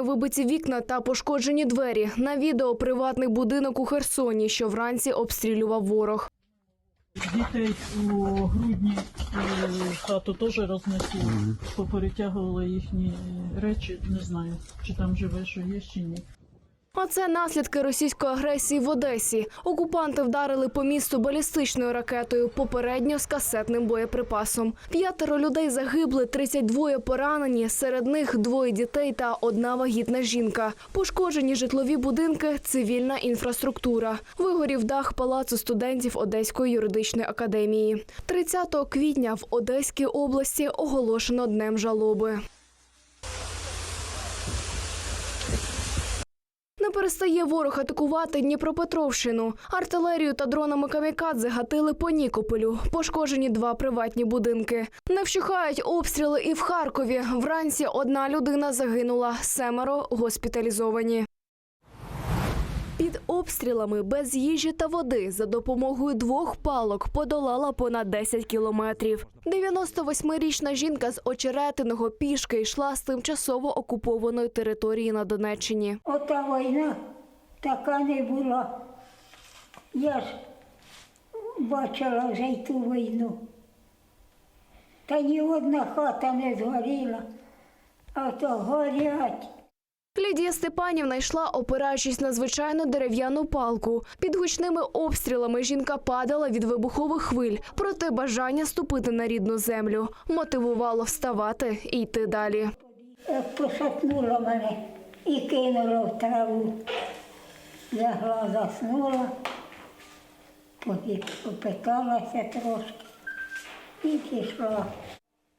Вибиті вікна та пошкоджені двері. На відео приватний будинок у Херсоні, що вранці обстрілював ворог. Дітей у грудні тату теж розносив, поперетягували їхні е, речі. Не знаю, чи там живе, що є, чи ні. А це наслідки російської агресії в Одесі. Окупанти вдарили по місту балістичною ракетою, попередньо з касетним боєприпасом. П'ятеро людей загибли, 32 поранені. Серед них двоє дітей та одна вагітна жінка. Пошкоджені житлові будинки, цивільна інфраструктура. Вигорів дах палацу студентів Одеської юридичної академії. 30 квітня в Одеській області оголошено днем жалоби. Не перестає ворог атакувати Дніпропетровщину. Артилерію та дронами камікадзе гатили по Нікополю. Пошкоджені два приватні будинки. Не вщухають обстріли і в Харкові. Вранці одна людина загинула, семеро госпіталізовані. Під обстрілами без їжі та води за допомогою двох палок подолала понад 10 кілометрів. 98-річна жінка з очеретиного пішки йшла з тимчасово окупованої території на Донеччині. Ота війна така не була. Я ж бачила вже й ту війну. Та ні одна хата не згоріла, а то горять. Лідія Степанівна йшла, опираючись на звичайну дерев'яну палку. Під гучними обстрілами жінка падала від вибухових хвиль, проте бажання ступити на рідну землю мотивувало вставати і йти далі. Як пошатнула мене і кинула в траву. Лягла, заснула, потім попиталася трошки і пішла.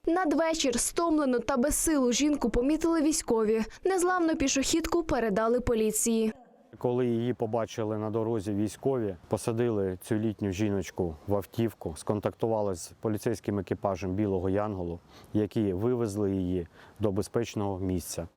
Надвечір стомлену та безсилу жінку помітили військові. Незламну пішохідку передали поліції. Коли її побачили на дорозі військові, посадили цю літню жіночку в автівку, сконтактували з поліцейським екіпажем Білого Янголу, які вивезли її до безпечного місця.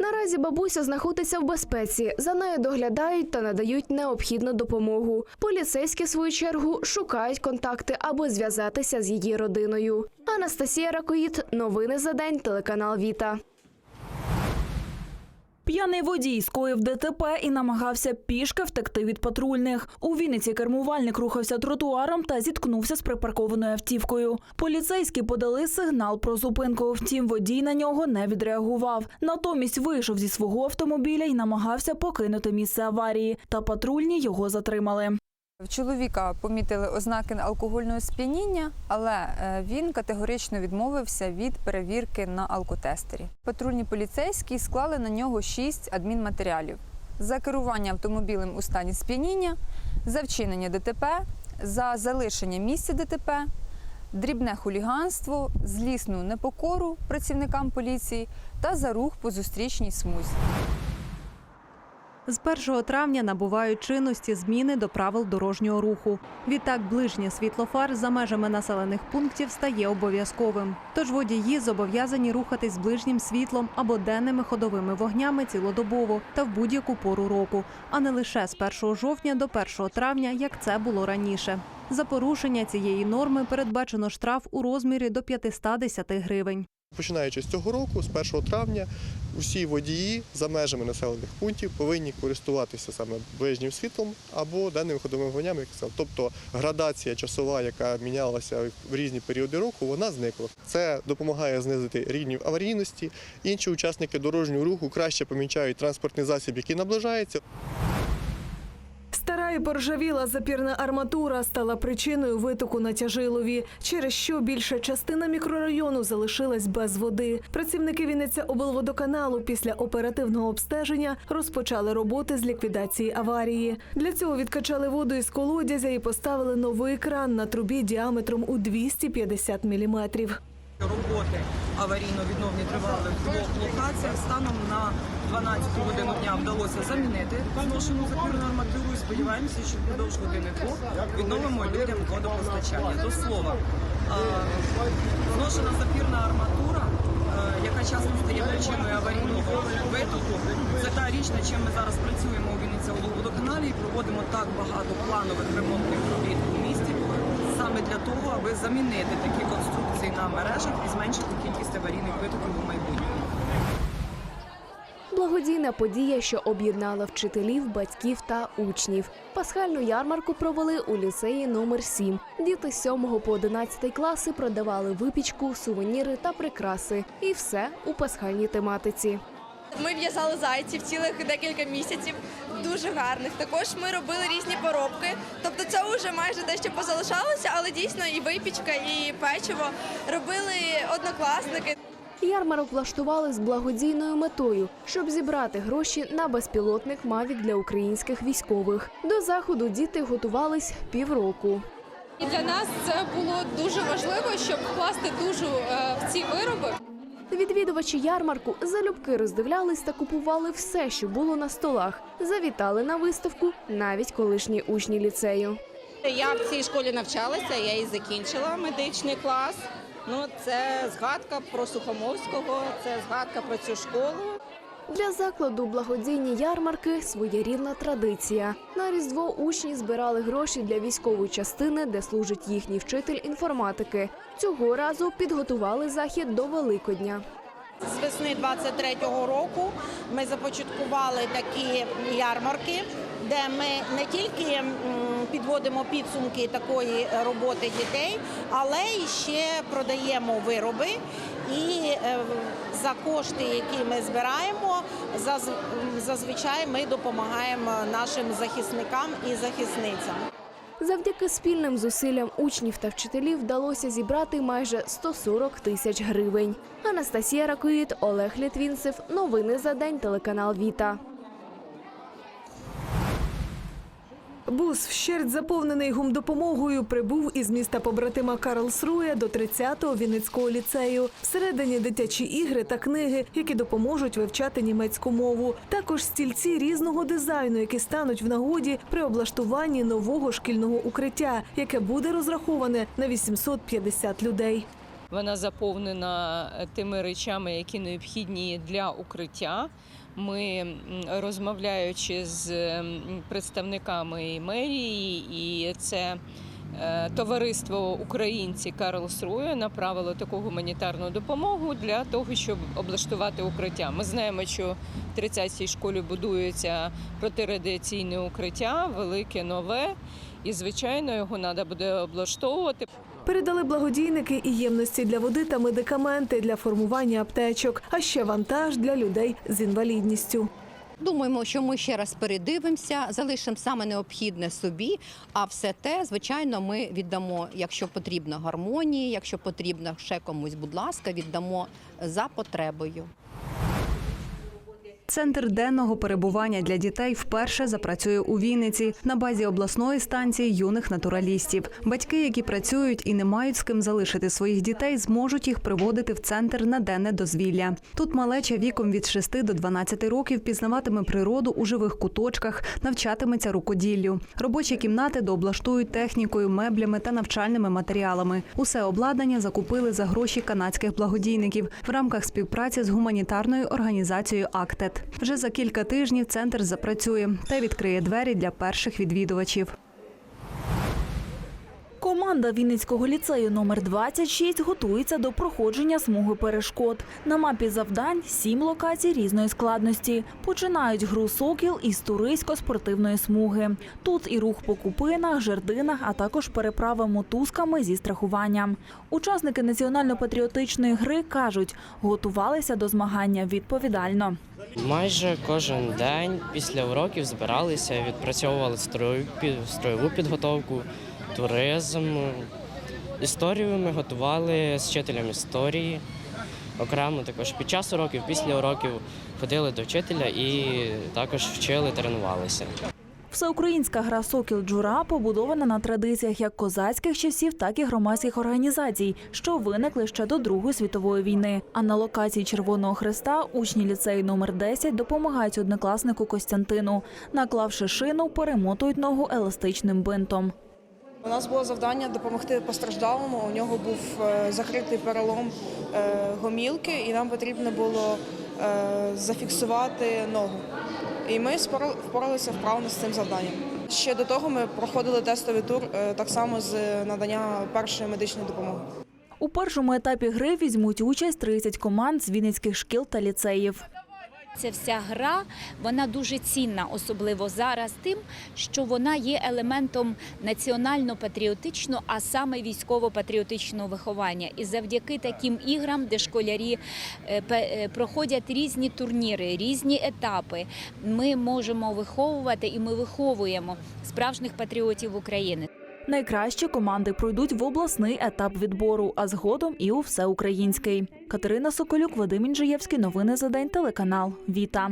Наразі бабуся знаходиться в безпеці. За нею доглядають та надають необхідну допомогу. Поліцейські, в свою чергу, шукають контакти, аби зв'язатися з її родиною. Анастасія Ракоїд. Новини за день. Телеканал Віта. П'яний водій скоїв ДТП і намагався пішки втекти від патрульних. У Вінниці кермувальник рухався тротуаром та зіткнувся з припаркованою автівкою. Поліцейські подали сигнал про зупинку. Втім, водій на нього не відреагував. Натомість вийшов зі свого автомобіля і намагався покинути місце аварії. Та патрульні його затримали. В чоловіка помітили ознаки алкогольного сп'яніння, але е, він категорично відмовився від перевірки на алкотестері. Патрульні поліцейські склали на нього шість адмінматеріалів за керування автомобілем у стані сп'яніння, за вчинення ДТП, за залишення місця ДТП, дрібне хуліганство, злісну непокору працівникам поліції та за рух по зустрічній смузі. З 1 травня набувають чинності зміни до правил дорожнього руху. Відтак, ближнє світло фар за межами населених пунктів стає обов'язковим. Тож водії зобов'язані рухатись ближнім світлом або денними ходовими вогнями цілодобово та в будь-яку пору року, а не лише з 1 жовтня до 1 травня, як це було раніше. За порушення цієї норми передбачено штраф у розмірі до 510 гривень. Починаючи з цього року, з 1 травня, усі водії за межами населених пунктів повинні користуватися саме ближнім світлом або денними ходовими вогнями, як сказав. Тобто градація часова, яка мінялася в різні періоди року, вона зникла. Це допомагає знизити рівень аварійності. Інші учасники дорожнього руху краще помічають транспортний засіб, який наближається. І поржавіла запірна арматура стала причиною витоку на тяжилові, через що більша частина мікрорайону залишилась без води. Працівники Вінниця облводоканалу після оперативного обстеження розпочали роботи з ліквідації аварії. Для цього відкачали воду із колодязя і поставили новий кран на трубі діаметром у 250 міліметрів. Роботи аварійно-відновні тривали в двох локаціях. Станом на 12 годину дня вдалося замінити зношену запірну арматуру і сподіваємося, що впродовж години двох відновимо людям водопостачання. До слова, зношена запірна арматура, е, яка часто стає причиною аварійного витоку, це та річ, над чим ми зараз працюємо у Вінниця водоканалі і проводимо так багато планових ремонтних робіт саме для того, аби замінити такі конструкції на мережах і зменшити кількість аварійних витоків у майбутньому. Благодійна подія, що об'єднала вчителів, батьків та учнів. Пасхальну ярмарку провели у ліцеї номер 7. Діти з 7 по 11 класи продавали випічку, сувеніри та прикраси. І все у пасхальній тематиці. Ми в'язали зайців цілих декілька місяців, дуже гарних. Також ми робили різні поробки. Тобто це вже майже дещо позалишалося, але дійсно і випічка, і печиво робили однокласники. Ярмарок влаштували з благодійною метою, щоб зібрати гроші на безпілотник Мавік для українських військових. До заходу діти готувались півроку. І для нас це було дуже важливо, щоб вкласти душу е, в ці вироби. Відвідувачі ярмарку залюбки роздивлялись та купували все, що було на столах. Завітали на виставку навіть колишні учні ліцею. Я в цій школі навчалася, я і закінчила медичний клас. Ну, це згадка про Сухомовського, це згадка про цю школу. Для закладу благодійні ярмарки своєрідна традиція. На різдво учні збирали гроші для військової частини, де служить їхній вчитель інформатики. Цього разу підготували захід до Великодня. З весни 23-го року ми започаткували такі ярмарки, де ми не тільки підводимо підсумки такої роботи дітей, але і ще продаємо вироби. І е, за кошти, які ми збираємо, зазвичай ми допомагаємо нашим захисникам і захисницям. Завдяки спільним зусиллям учнів та вчителів вдалося зібрати майже 140 тисяч гривень. Анастасія Ракоїд, Олег Літвінцев. Новини за день. Телеканал Віта. Бус, вщерть заповнений гумдопомогою, прибув із міста побратима Карлсруя до 30-го Вінницького ліцею. Всередині дитячі ігри та книги, які допоможуть вивчати німецьку мову. Також стільці різного дизайну, які стануть в нагоді при облаштуванні нового шкільного укриття, яке буде розраховане на 850 людей. Вона заповнена тими речами, які необхідні для укриття. Ми, розмовляючи з представниками і мерії, і це е, товариство українці Карлсрує направило таку гуманітарну допомогу для того, щоб облаштувати укриття. Ми знаємо, що в 30-й школі будується протирадіаційне укриття, велике нове, і звичайно його треба буде облаштовувати. Передали благодійники і ємності для води та медикаменти для формування аптечок, а ще вантаж для людей з інвалідністю. Думаємо, що ми ще раз передивимося, залишимо саме необхідне собі. А все те, звичайно, ми віддамо, якщо потрібно гармонії, якщо потрібно ще комусь, будь ласка, віддамо за потребою. Центр денного перебування для дітей вперше запрацює у Вінниці на базі обласної станції юних натуралістів. Батьки, які працюють і не мають з ким залишити своїх дітей, зможуть їх приводити в центр на денне дозвілля. Тут малеча віком від 6 до 12 років пізнаватиме природу у живих куточках, навчатиметься рукоділлю. Робочі кімнати дооблаштують технікою, меблями та навчальними матеріалами. Усе обладнання закупили за гроші канадських благодійників в рамках співпраці з гуманітарною організацією Актет. Вже за кілька тижнів центр запрацює та відкриє двері для перших відвідувачів. Команда Вінницького ліцею номер 26 готується до проходження смуги перешкод. На мапі завдань сім локацій різної складності. Починають гру сокіл із туристсько-спортивної смуги. Тут і рух по купинах, жердинах, а також переправа мотузками зі страхуванням. Учасники національно-патріотичної гри кажуть, готувалися до змагання відповідально. Майже кожен день після уроків збиралися, відпрацьовували строєву підготовку, туризм. Історію ми готували з вчителем історії. Окремо також під час уроків, після уроків ходили до вчителя і також вчили, тренувалися. Всеукраїнська гра Сокіл Джура побудована на традиціях як козацьких часів, так і громадських організацій, що виникли ще до Другої світової війни. А на локації Червоного Хреста учні ліцею номер 10 допомагають однокласнику Костянтину. Наклавши шину, перемотують ногу еластичним бинтом. У нас було завдання допомогти постраждалому. У нього був е, закритий перелом е, гомілки, і нам потрібно було е, зафіксувати ногу. І ми впоралися вправно з цим завданням. Ще до того ми проходили тестовий тур так само з надання першої медичної допомоги. У першому етапі гри візьмуть участь 30 команд з вінницьких шкіл та ліцеїв. Ця вся гра вона дуже цінна, особливо зараз, тим, що вона є елементом національно-патріотичного, а саме військово-патріотичного виховання. І завдяки таким іграм, де школярі е, е, проходять різні турніри, різні етапи, ми можемо виховувати і ми виховуємо справжніх патріотів України. Найкращі команди пройдуть в обласний етап відбору, а згодом і у всеукраїнський. Катерина Соколюк, Вадим Інжиєвський. Новини за день. Телеканал Віта.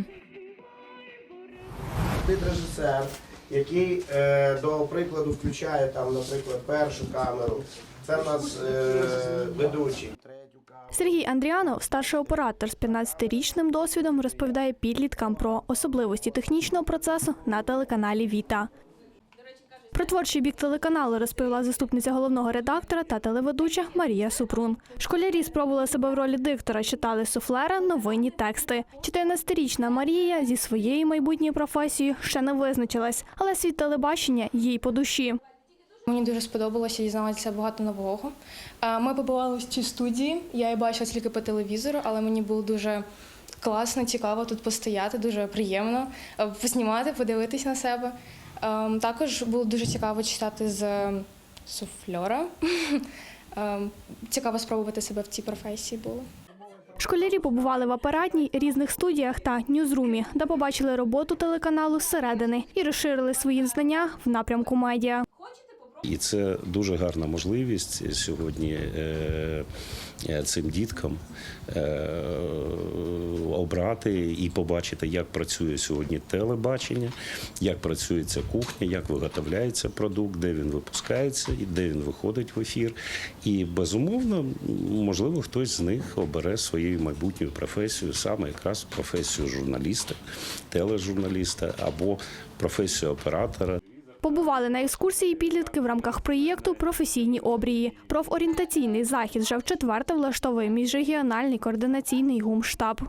Режисер, який е, до прикладу включає там, наприклад, першу камеру. Це в нас е, ведучий. Сергій Андріанов, старший оператор з 15-річним досвідом, розповідає підліткам про особливості технічного процесу на телеканалі Віта. Про творчий бік телеканалу розповіла заступниця головного редактора та телеведуча Марія Супрун. Школярі спробували себе в ролі диктора, читали суфлера, новинні тексти. 14-річна Марія зі своєю майбутньою професією ще не визначилась, але світ телебачення їй по душі. Мені дуже сподобалося дізнаватися багато нового. Е, Ми побували в цій студії. Я її бачила тільки по телевізору, але мені було дуже класно, цікаво тут постояти, дуже приємно е, поснімати, подивитись на себе. Ем, Також було дуже цікаво читати з суфльора. Ем, Цікаво спробувати себе в цій професії було. Школярі побували в апаратній різних студіях та ньюзрумі, де побачили роботу телеканалу зсередини і розширили свої знання в напрямку медіа. І це дуже гарна можливість сьогодні е, е, цим діткам е, обрати і побачити, як працює сьогодні телебачення, як працює ця кухня, як виготовляється продукт, де він випускається і де він виходить в ефір. І безумовно, можливо, хтось з них обере своєю майбутньою професією, саме якраз професію журналіста, тележурналіста або професію оператора. Побували на екскурсії підлітки в рамках проєкту Професійні обрії. Профорієнтаційний захід вже в четверте влаштовує міжрегіональний координаційний гумштаб.